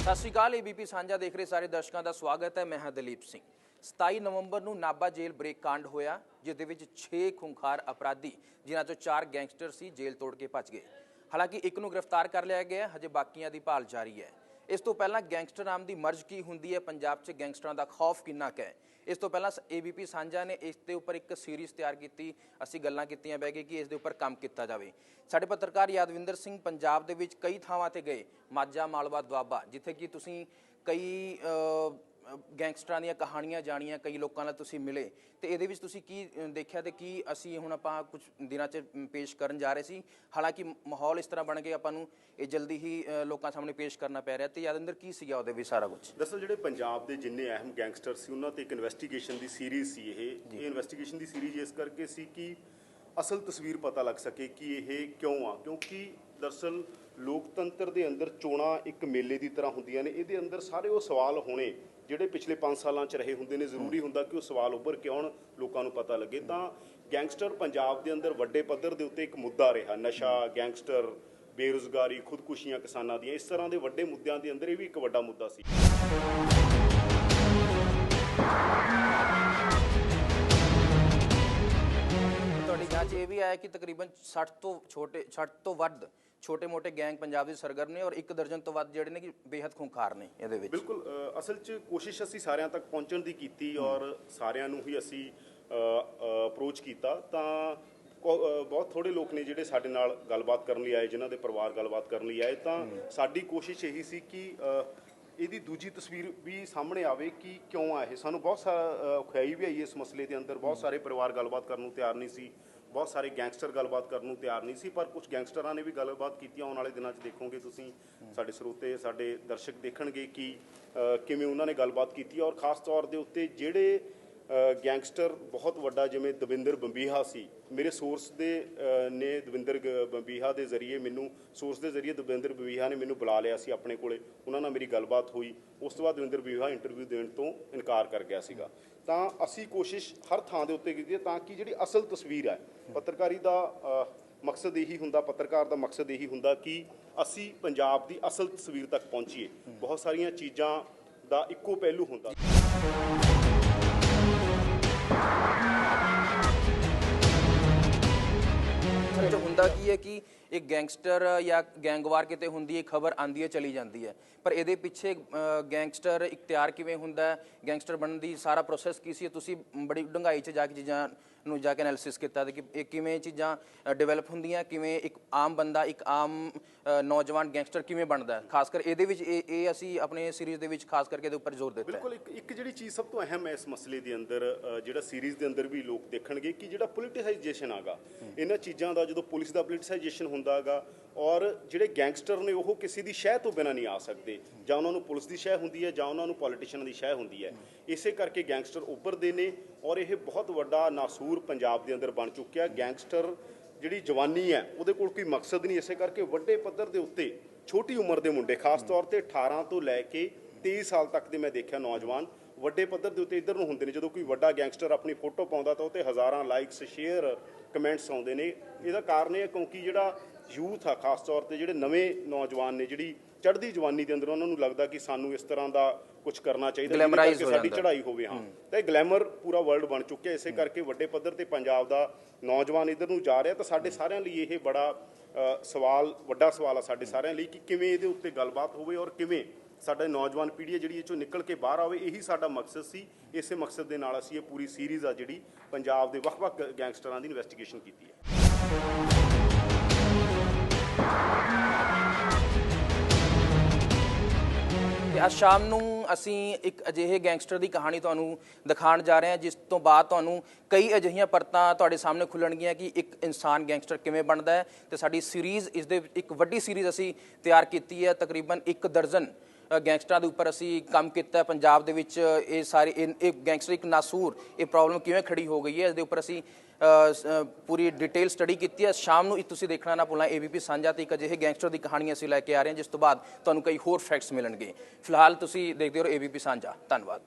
ਸਤਿ ਸ਼੍ਰੀ ਅਕਾਲ ਏਬੀਪੀ ਸਾਂਝਾ ਦੇਖ ਰਹੇ ਸਾਰੇ ਦਰਸ਼ਕਾਂ ਦਾ ਸਵਾਗਤ ਹੈ। ਮੈਂ ਹਾਂ ਦਲੀਪ ਸਿੰਘ। 27 ਨਵੰਬਰ ਨੂੰ ਨਾਬਾ ਜੇਲ੍ਹ ਬ੍ਰੇਕ ਕਾਂਡ ਹੋਇਆ, ਜਿਸ ਦੇ ਵਿੱਚ 6 ਖੁੰਖਾਰ ਅਪਰਾਧੀ, ਜਿਨ੍ਹਾਂ ਚੋਂ 4 ਗੈਂਗਸਟਰ ਸੀ, ਜੇਲ੍ਹ ਤੋੜ ਕੇ ਭੱਜ ਗਏ। ਹਾਲਾਂਕਿ ਇੱਕ ਨੂੰ ਗ੍ਰਿਫਤਾਰ ਕਰ ਲਿਆ ਗਿਆ, ਹਜੇ ਬਾਕੀਆਂ ਦੀ ਭਾਲ ਜਾਰੀ ਹੈ। ਇਸ ਤੋਂ ਪਹਿਲਾਂ ਗੈਂਗਸਟਰ ਨਾਮ ਦੀ ਮਰਜ਼ ਕੀ ਹੁੰਦੀ ਹੈ? ਪੰਜਾਬ 'ਚ ਗੈਂਗਸਟਰਾਂ ਦਾ ਖੌਫ ਕਿੰਨਾ ਕੁ ਹੈ? ਇਸ ਤੋਂ ਪਹਿਲਾਂ ਏਬੀਪੀ ਸਾਂਝਾ ਨੇ ਇਸ ਦੇ ਉੱਪਰ ਇੱਕ ਸੀਰੀਜ਼ ਤਿਆਰ ਕੀਤੀ। ਅਸੀਂ ਗੱਲਾਂ ਕੀਤੀਆਂ ਬਹਿ ਕੇ ਕਿ ਇਸ ਦੇ ਉੱਪਰ ਕੰਮ ਕੀਤਾ ਜਾਵੇ। ਸਾਡੇ ਪੱਤਰਕਾਰ ਯਾਦਵਿੰਦਰ ਸਿੰਘ ਪੰਜਾਬ ਦੇ ਵਿੱਚ ਕਈ ਥਾਵਾਂ ਤੇ ਗਏ। ਮਾਝਾ, ਮਾਲਵਾ, ਦੁਆਬਾ, ਜਿੱਥੇ ਕਿ ਤੁਸੀਂ ਕਈ ਗੈਂਗਸਟਰਾਂ ਦੀਆਂ ਕਹਾਣੀਆਂ ਜਾਣੀਆਂ ਕਈ ਲੋਕਾਂ ਨਾਲ ਤੁਸੀਂ ਮਿਲੇ ਤੇ ਇਹਦੇ ਵਿੱਚ ਤੁਸੀਂ ਕੀ ਦੇਖਿਆ ਤੇ ਕੀ ਅਸੀਂ ਹੁਣ ਆਪਾਂ ਕੁਝ ਦਿਨਾਂ 'ਚ ਪੇਸ਼ ਕਰਨ ਜਾ ਰਹੇ ਸੀ? ਹਾਲਾਂਕਿ ਮਾਹੌਲ ਇਸ ਤਰ੍ਹਾਂ ਬਣ ਗਿਆ ਆਪਾਂ ਨੂੰ ਇਹ ਜਲਦੀ ਹੀ ਲੋਕਾਂ ਸਾਹਮਣੇ ਪੇਸ਼ ਕਰਨਾ ਪੈ ਰਿਹਾ। ਤੇ ਯਾਦਵਿੰਦਰ ਕੀ ਸੀਗਾ ਉਹਦੇ ਵਿੱਚ ਸਾਰਾ ਕੁਝ? ਦਰਅਸਲ ਜਿਹੜੇ ਪੰਜਾਬ ਦੇ ਜਿੰਨੇ ਅਹਿਮ ਗੈਂਗਸਟਰ ਸੀ ਉਹਨਾਂ ਤੇ ਇੱਕ ਇਨਵੈਸਟੀਗੇਸ਼ਨ ਦੀ ਸੀਰੀਜ਼ ਸੀ ਇਹ। ਇਹ ਇਨਵੈਸਟੀਗੇਸ਼ਨ ਦੀ ਸੀਰੀਜ਼ ਇਸ ਕਰਕੇ ਸੀ ਕਿ ਅਸਲ ਤਸਵੀਰ ਪਤਾ ਲੱਗ ਸਕੇ ਕਿ ਇਹ ਕਿਉਂ ਆ? ਕਿਉਂਕਿ ਦਰਅਸਲ ਲੋਕਤੰਤਰ ਦੇ ਅੰਦਰ ਚੋਣਾਂ ਇੱਕ ਮੇਲੇ ਦੀ ਤਰ੍ਹਾਂ ਹੁੰਦੀਆਂ ਨੇ। ਇਹਦੇ ਅੰਦਰ ਸਾਰੇ ਉਹ ਸਵਾਲ ਹੋਣੇ ਜਿਹੜੇ ਪਿਛਲੇ 5 ਸਾਲਾਂ 'ਚ ਰਹੇ ਹੁੰਦੇ ਨੇ। ਜ਼ਰੂਰੀ ਹੁੰਦਾ ਕਿ ਉਹ ਸਵਾਲ ਉੱਭਰ ਕਿਉਂ ਲੋਕਾਂ ਨੂੰ ਪਤਾ ਲੱਗੇ। ਤਾਂ ਗੈਂਗਸਟਰ ਪੰਜਾਬ ਦੇ ਅੰਦਰ ਵੱਡੇ ਪੱਧਰ ਦੇ ਉੱਤੇ ਇੱਕ ਮੁੱਦਾ ਰਿਹਾ। ਨਸ਼ਾ, ਗੈਂਗਸਟਰ, ਬੇਰੁਜ਼ਗਾਰੀ, ਖੁਦਕੁਸ਼ੀਆਂ ਕਿਸਾਨਾਂ ਦੀਆਂ। ਇਸ ਤਰ੍ਹਾਂ ਦੇ ਵੱਡੇ ਮੁੱਦਿਆਂ ਦੇ ਅੰਦਰ ਇਹ ਵੀ ਇੱਕ ਵੱਡਾ ਮੁੱਦਾ ਸੀ। ਆਇਆ ਕਿ ਤਕਰੀਬਨ 60 ਤੋਂ ਛੋਟੇ 60 ਤੋਂ ਵੱਧ ਛੋਟੇ-ਮੋਟੇ ਗੈਂਗ ਪੰਜਾਬ ਦੇ ਸਰਗਰਮ ਨੇ ਔਰ ਇੱਕ ਦਰਜਨ ਤੋਂ ਵੱਧ ਜਿਹੜੇ ਨੇ ਕਿ ਬੇਹੱਦ ਖੁੰਖਾਰ ਨੇ ਇਹਦੇ ਵਿੱਚ। ਬਿਲਕੁਲ ਅ, ਅਸਲ 'ਚ ਕੋਸ਼ਿਸ਼ ਅਸੀਂ ਸਾਰਿਆਂ ਤੱਕ ਪਹੁੰਚਣ ਦੀ ਕੀਤੀ ਔਰ ਸਾਰਿਆਂ ਨੂੰ ਹੀ ਅਸੀਂ ਅਪਰੋਚ ਕੀਤਾ। ਤਾਂ ਕੋ- ਅ, ਬਹੁਤ ਥੋੜੇ ਲੋਕ ਨੇ ਜਿਹੜੇ ਸਾਡੇ ਨਾਲ ਗੱਲਬਾਤ ਕਰਨ ਲਈ ਆਏ ਜਿਨ੍ਹਾਂ ਦੇ ਪਰਿਵਾਰ ਗੱਲਬਾਤ ਕਰਨ ਲਈ ਆਏ। ਤਾਂ ਸਾਡੀ ਕੋਸ਼ਿਸ਼ ਇਹੀ ਸੀ ਕਿ ਅ, ਇਹਦੀ ਦੂਜੀ ਤਸਵੀਰ ਵੀ ਸਾਹਮਣੇ ਆਵੇ ਕਿ ਕਿਉਂ ਆ ਇਹ ਸਾਨੂੰ ਬਹੁਤ ਸਾਰਾ ਖਿਆਈ ਵੀ ਆਈ ਇਸ ਮਸਲੇ ਦੇ ਅੰਦਰ। ਬਹੁਤ ਸਾਰੇ ਪਰਿਵਾਰ ਗੱਲਬਾਤ ਕਰਨ ਨੂੰ ਤਿਆਰ ਨਹੀਂ ਸੀ। ਬਹੁਤ ਸਾਰੇ ਗੈਂਗਸਟਰ ਗੱਲਬਾਤ ਕਰਨ ਨੂੰ ਤਿਆਰ ਨਹੀਂ ਸੀ, ਪਰ ਕੁਝ ਗੈਂਗਸਟਰਾਂ ਨੇ ਵੀ ਗੱਲਬਾਤ ਕੀਤੀ ਆਉਣ ਵਾਲੇ ਦਿਨਾਂ 'ਚ ਦੇਖੋਗੇ ਤੁਸੀਂ, ਸਾਡੇ ਸਰੋਤੇ, ਸਾਡੇ ਦਰਸ਼ਕ ਦੇਖਣਗੇ ਕਿ ਕਿਵੇਂ ਉਹਨਾਂ ਨੇ ਗੱਲਬਾਤ ਕੀਤੀ ਔਰ ਖਾਸ ਤੌਰ ਦੇ ਉੱਤੇ ਜਿਹੜੇ ਗੈਂਗਸਟਰ ਬਹੁਤ ਵੱਡਾ ਜਿਵੇਂ ਦਵਿੰਦਰ ਬੰਬੀਹਾ ਸੀ। ਮੇਰੇ ਸੋਰਸ ਦੇ ਨੇ ਦਵਿੰਦਰ ਗ- ਬੰਬੀਹਾ ਦੇ ਜ਼ਰੀਏ ਮੈਨੂੰ ਸੋਰਸ ਦੇ ਜ਼ਰੀਏ ਦਵਿੰਦਰ ਬੰਬੀਹਾ ਨੇ ਮੈਨੂੰ ਬੁਲਾ ਲਿਆ ਸੀ ਆਪਣੇ ਕੋਲੇ। ਉਹਨਾਂ ਨਾਲ ਮੇਰੀ ਗੱਲਬਾਤ ਹੋਈ। ਉਸ ਤੋਂ ਬਾਅਦ ਦਵਿੰਦਰ ਬੰਬੀਹਾ ਇੰਟਰਵਿਊ ਦੇਣ ਤੋਂ ਇਨਕਾਰ ਕਰ ਗਿਆ ਸੀਗਾ। ਤਾਂ ਅਸੀਂ ਕੋਸ਼ਿਸ਼ ਹਰ ਥਾਂ ਦੇ ਉੱਤੇ ਕੀਤੀ ਹੈ ਤਾਂ ਕਿ ਜਿਹੜੀ ਅਸਲ ਤਸਵੀਰ ਹੈ, ਪੱਤਰਕਾਰੀ ਦਾ ਮਕਸਦ ਇਹੀ ਹੁੰਦਾ, ਪੱਤਰਕਾਰ ਦਾ ਮਕਸਦ ਇਹੀ ਹੁੰਦਾ ਕਿ ਅਸੀਂ ਪੰਜਾਬ ਦੀ ਅਸਲ ਤਸਵੀਰ ਤੱਕ ਪਹੁੰਚੀਏ। ਬਹੁਤ ਸਾਰੀਆਂ ਚੀਜ਼ਾਂ ਦਾ ਇੱਕੋ ਪਹਿਲੂ ਹੁੰਦਾ। ਹੁੰਦਾ ਕੀ ਹੈ ਕਿ ਇੱਕ ਗੈਂਗਸਟਰ ਜਾਂ ਗੈਂਗਵਾਰ ਕਿਤੇ ਹੁੰਦੀ ਹੈ ਖਬਰ ਆਂਦੀ ਹੈ ਚਲੀ ਜਾਂਦੀ ਹੈ। ਪਰ ਇਹਦੇ ਪਿੱਛੇ ਅ, ਗੈਂਗਸਟਰ ਇਖਤਿਆਰ ਕਿਵੇਂ ਹੁੰਦਾ ਹੈ? ਗੈਂਗਸਟਰ ਬਣਨ ਦੀ ਸਾਰਾ ਪ੍ਰੋਸੈਸ ਕੀ ਸੀ? ਤੁਸੀਂ ਬੜੀ ਡੂੰਘਾਈ 'ਚ ਜਾ ਕੇ ਚੀਜ਼ਾਂ ਨੂੰ ਜਾ ਕੇ ਐਨਾਲਿਸਿਸ ਕੀਤਾ ਤੇ ਕਿ ਇਹ ਕਿਵੇਂ ਚੀਜ਼ਾਂ ਡਿਵੈਲਪ ਹੁੰਦੀਆਂ ਕਿਵੇਂ ਇੱਕ ਆਮ ਬੰਦਾ ਇੱਕ ਆਮ ਨੌਜਵਾਨ ਗੈਂਗਸਟਰ ਕਿਵੇਂ ਬਣਦਾ ਖਾਸ ਕਰ ਇਹਦੇ ਵਿੱਚ ਇਹ ਇਹ ਅਸੀਂ ਆਪਣੇ ਸੀਰੀਜ਼ ਦੇ ਵਿੱਚ ਖਾਸ ਕਰਕੇ ਇਹਦੇ ਉੱਪਰ ਜ਼ੋਰ ਦਿੱਤਾ ਬਿਲਕੁਲ ਇੱਕ ਇੱਕ ਜਿਹੜੀ ਚੀਜ਼ ਸਭ ਤੋਂ ਅਹਿਮ ਹੈ ਇਸ ਮਸਲੇ ਦੇ ਅੰਦਰ ਜਿਹੜਾ ਸੀਰੀਜ਼ ਦੇ ਅੰਦਰ ਵੀ ਲੋਕ ਦੇਖਣਗੇ ਕਿ ਜਿਹੜਾ ਪੋਲਿਟਿਸਾਈਜੇਸ਼ਨ ਆਗਾ ਇਹਨਾਂ ਚੀਜ਼ਾਂ ਦਾ ਜਦੋਂ ਪੁਲਿਸ ਦਾ ਪੋਲਿਟਿਸਾਈਜੇਸ਼ਨ ਹੁੰਦਾਗਾ ਔਰ ਜਿਹੜੇ ਗੈਂਗਸਟਰ ਨੇ ਉਹ ਕਿਸੇ ਦੀ ਸ਼ਹਿ ਤੋਂ ਬਿਨਾਂ ਨਹੀਂ ਆ ਸਕਦੇ। ਜਾਂ ਉਹਨਾਂ ਨੂੰ ਪੁਲਿਸ ਦੀ ਸ਼ਹਿ ਹੁੰਦੀ ਹੈ ਜਾਂ ਉਹਨਾਂ ਨੂੰ ਪੋਲੀਟੀਸ਼ੀਅਨ ਦੀ ਸ਼ਹਿ ਹੁੰਦੀ ਹੈ। ਇਸੇ ਕਰਕੇ ਗੈਂਗਸਟਰ ਉੱਭਰਦੇ ਨੇ ਔਰ ਇਹ ਬਹੁਤ ਵੱਡਾ ਨਾਸੂਰ ਪੰਜਾਬ ਦੇ ਅੰਦਰ ਬਣ ਚੁੱਕਿਆ। ਗੈਂਗਸਟਰ ਜਿਹੜੀ ਜਵਾਨੀ ਹੈ, ਉਹਦੇ ਕੋਲ ਕੋਈ ਮਕਸਦ ਨਹੀਂ। ਇਸੇ ਕਰਕੇ ਵੱਡੇ ਪੱਧਰ ਦੇ ਉੱਤੇ ਛੋਟੀ ਉਮਰ ਦੇ ਮੁੰਡੇ, ਖਾਸ ਤੌਰ ਤੇ 18 ਤੋਂ ਲੈ ਕੇ 23 ਸਾਲ ਤੱਕ ਦੇ ਮੈਂ ਦੇਖਿਆ ਨੌਜਵਾਨ, ਵੱਡੇ ਪੱਧਰ ਦੇ ਉੱਤੇ ਇੱਧਰ ਨੂੰ ਹੁੰਦੇ ਨੇ। ਜਦੋਂ ਕੋਈ ਵੱਡਾ ਗੈਂਗਸਟਰ ਆਪਣੀ ਫੋਟੋ ਪਾਉਂਦਾ ਤਾਂ ਉਹ ਤੇ ਹਜ਼ਾਰਾਂ ਲਾਈਕਸ ਸ਼ੇਅਰ ਕਮੈਂਟਸ ਆਉਂਦੇ ਨੇ। ਇਹਦਾ ਕਾਰਨ ਇਹ ਹੈ ਕਿਉਂਕਿ ਜਿਹੜਾ ਯੂਥ ਆ ਖਾਸ ਤੌਰ ਤੇ ਜਿਹੜੇ ਨਵੇਂ ਨੌਜਵਾਨ ਨੇ ਜਿਹੜੀ ਚੜ੍ਹਦੀ ਜਵਾਨੀ ਦੇ ਅੰਦਰ ਉਹਨਾਂ ਨੂੰ ਲੱਗਦਾ ਕਿ ਸਾਨੂੰ ਇਸ ਤਰ੍ਹਾਂ ਦਾ ਕੁਝ ਕਰਨਾ ਚਾਹੀਦਾ ਹੋ ਸਾਡੀ। ਚੜ੍ਹਾਈ ਹੋਵੇ ਹਾਂ। ਤਾਂ ਇਹ ਗਲੈਮਰ ਪੂਰਾ ਵਰਲਡ ਬਣ ਚੁੱਕਿਆ ਇਸੇ ਕਰਕੇ ਵੱਡੇ ਪੱਧਰ ਤੇ ਪੰਜਾਬ ਦਾ ਨੌਜਵਾਨ ਇਧਰ ਨੂੰ ਜਾ ਰਿਹਾ ਤਾਂ ਸਾਡੇ ਸਾਰਿਆਂ ਲਈ ਇਹ ਬੜਾ ਸਵਾਲ ਵੱਡਾ ਸਵਾਲ ਆ ਸਾਡੇ ਸਾਰਿਆਂ ਲਈ ਕਿ ਕਿਵੇਂ ਇਹਦੇ ਉੱਤੇ ਗੱਲਬਾਤ ਹੋਵੇ ਔਰ ਕਿਵੇਂ ਸਾਡਾ ਨੌਜਵਾਨ ਪੀੜ੍ਹੀ ਜਿਹੜੀ ਇਹ ਚੋਂ ਨਿਕਲ ਕੇ ਬਾਹਰ ਆਵੇ ਇਹੀ ਸਾਡਾ ਮਕਸਦ ਸੀ। ਇਸੇ ਮਕਸਦ ਦੇ ਨਾਲ ਅਸੀਂ ਇਹ ਪੂਰੀ ਸੀਰੀਜ਼ ਆ ਜਿਹੜੀ ਪੰਜਾਬ ਦੇ ਵੱਖ-ਵੱਖ ਗੈਂਗਸਟਰਾਂ ਦੀ ਇਨਵੈਸਟੀਗੇਸ਼ਨ ਕੀਤੀ ਹੈ। ਅੱਜ ਸ਼ਾਮ ਨੂੰ ਅਸੀਂ ਇੱਕ ਅਜਿਹੇ ਗੈਂਗਸਟਰ ਦੀ ਕਹਾਣੀ ਤੁਹਾਨੂੰ ਦਿਖਾਉਣ ਜਾ ਰਹੇ ਹਾਂ, ਜਿਸ ਤੋਂ ਬਾਅਦ ਤੁਹਾਨੂੰ ਕਈ ਅਜਿਹੀਆਂ ਪਰਤਾਂ ਤੁਹਾਡੇ ਸਾਹਮਣੇ ਖੁੱਲਣਗੀਆਂ ਕਿ ਇੱਕ ਇਨਸਾਨ ਗੈਂਗਸਟਰ ਕਿਵੇਂ ਬਣਦਾ ਹੈ ਤੇ ਸਾਡੀ ਸੀਰੀਜ਼ ਇਸ ਦੇ ਇੱਕ ਵੱਡੀ ਸੀਰੀਜ਼ ਅਸੀਂ ਤਿਆਰ ਕੀਤੀ ਹੈ। ਤਕਰੀਬਨ ਇੱਕ ਦਰਜਨ ਗੈਂਗਸਟਰਾਂ ਦੇ ਉੱਪਰ ਅਸੀਂ ਕੰਮ ਕੀਤਾ ਪੰਜਾਬ ਦੇ ਵਿੱਚ ਇਹ ਸਾਰੇ, ਇਹ ਇਹ ਗੈਂਗਸਟਰ ਇੱਕ ਨਾਸੂਰ, ਇਹ ਪ੍ਰੋਬਲਮ ਕਿਵੇਂ ਖੜੀ ਹੋ ਗਈ ਹੈ, ਇਸ ਦੇ ਉੱਪਰ ਅਸੀਂ ਪੂਰੀ ਡਿਟੇਲ ਸਟੱਡੀ ਕੀਤੀ ਹੈ। ਸ਼ਾਮ ਨੂੰ ਇਹ ਤੁਸੀਂ ਦੇਖਣਾ ਨਾ ਭੁੱਲਣਾ ਏਬੀਪੀ ਸਾਂਝਾ ਤੇ ਇੱਕ ਅਜਿਹੇ ਗੈਂਗਸਟਰ ਦੀ ਕਹਾਣੀ ਅਸੀਂ ਲੈ ਕੇ ਆ ਰਹੇ ਹਾਂ, ਜਿਸ ਤੋਂ ਬਾਅਦ ਤੁਹਾਨੂੰ ਕਈ ਹੋਰ ਫੈਕਟਸ ਮਿਲਣਗੇ। ਫਿਲਹਾਲ ਤੁਸੀਂ ਦੇਖਦੇ ਰਹੋ ਏਬੀਪੀ ਸਾਂਝਾ। ਧੰਨਵਾਦ।